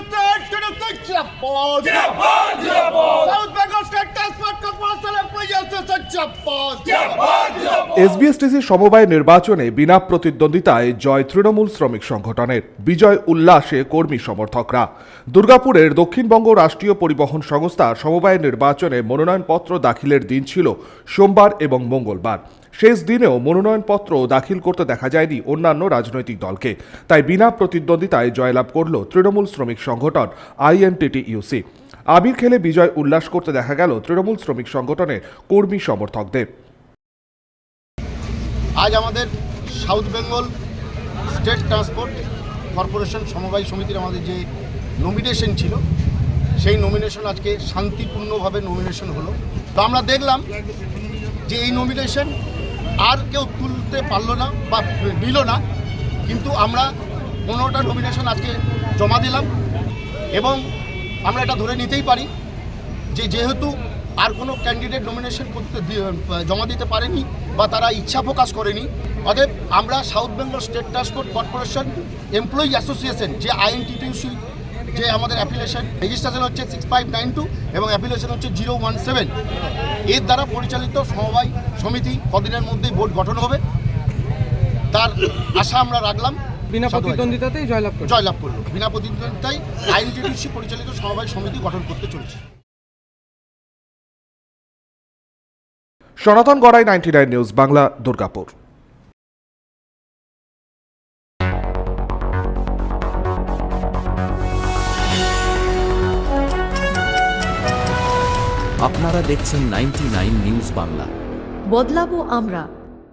state, to the state, Japan. South Bengal State Japan. এসবিএসটিসির সমবায় নির্বাচনে বিনা প্রতিদ্বন্দ্বিতায় জয় তৃণমূল শ্রমিক সংগঠনের বিজয় উল্লাসে কর্মী সমর্থকরা। দুর্গাপুরের দক্ষিণবঙ্গ রাষ্ট্রীয় পরিবহন সংস্থা সমবায় নির্বাচনে মনোনয়নপত্র দাখিলের দিন ছিল সোমবার এবং মঙ্গলবার। শেষ দিনেও মনোনয়নপত্র দাখিল করতে দেখা যায়নি অন্যান্য রাজনৈতিক দলকে। তাই বিনা প্রতিদ্বন্দ্বিতায় জয়লাভ করল তৃণমূল শ্রমিক সংগঠন আইএনটিটি ইউসি আবির খেলে বিজয় উল্লাস করতে দেখা গেল তৃণমূল শ্রমিক সংগঠনের কর্মী সমর্থকদের। আজ আমাদের South Bengal State Transport Corporation সমবায় সমিতির আমাদের যে নমিনেশন ছিল, সেই নমিনেশন আজকে শান্তিপূর্ণভাবে নমিনেশন হলো। তো আমরা দেখলাম যে এই নমিনেশন আর কেউ তুলতে পারল না বা নিল না, কিন্তু আমরা পনেরোটা নমিনেশন আজকে জমা দিলাম এবং আমরা এটা ধরে নিতেই পারি যে যেহেতু আর কোনো ক্যান্ডিডেট নমিনেশন করতে জমা দিতে পারেনি বা তারা ইচ্ছা প্রকাশ করেনি। অতএব আমরা South Bengal State Transport Corporation employee association যে আইএনটিটিউসি যে আমাদের অ্যাপ্লিকেশন রেজিস্ট্রেশন হচ্ছে সিক্স ফাইভ নাইন টু এবং অ্যাপ্লিকেশন হচ্ছে জিরো ওয়ান সেভেন এর দ্বারা পরিচালিত সমবায় সমিতি কদিনের মধ্যেই বোর্ড গঠন হবে। তার আশা আমরা রাখলাম। বিনা। প্রতিদ্বন্দ্বিতাতেই জয়লাভ জয়লাভ করল বিনা প্রতিদ্বন্দ্বিতায় আইএনটিটিউসি পরিচালিত সমবায় সমিতি গঠন করতে চলেছে। Sanatan Garai ninety nine news Bangla Durgapur. আপনারা দেখছেন নাইনটি নিউজ বাংলা। বদলাবো আমরা।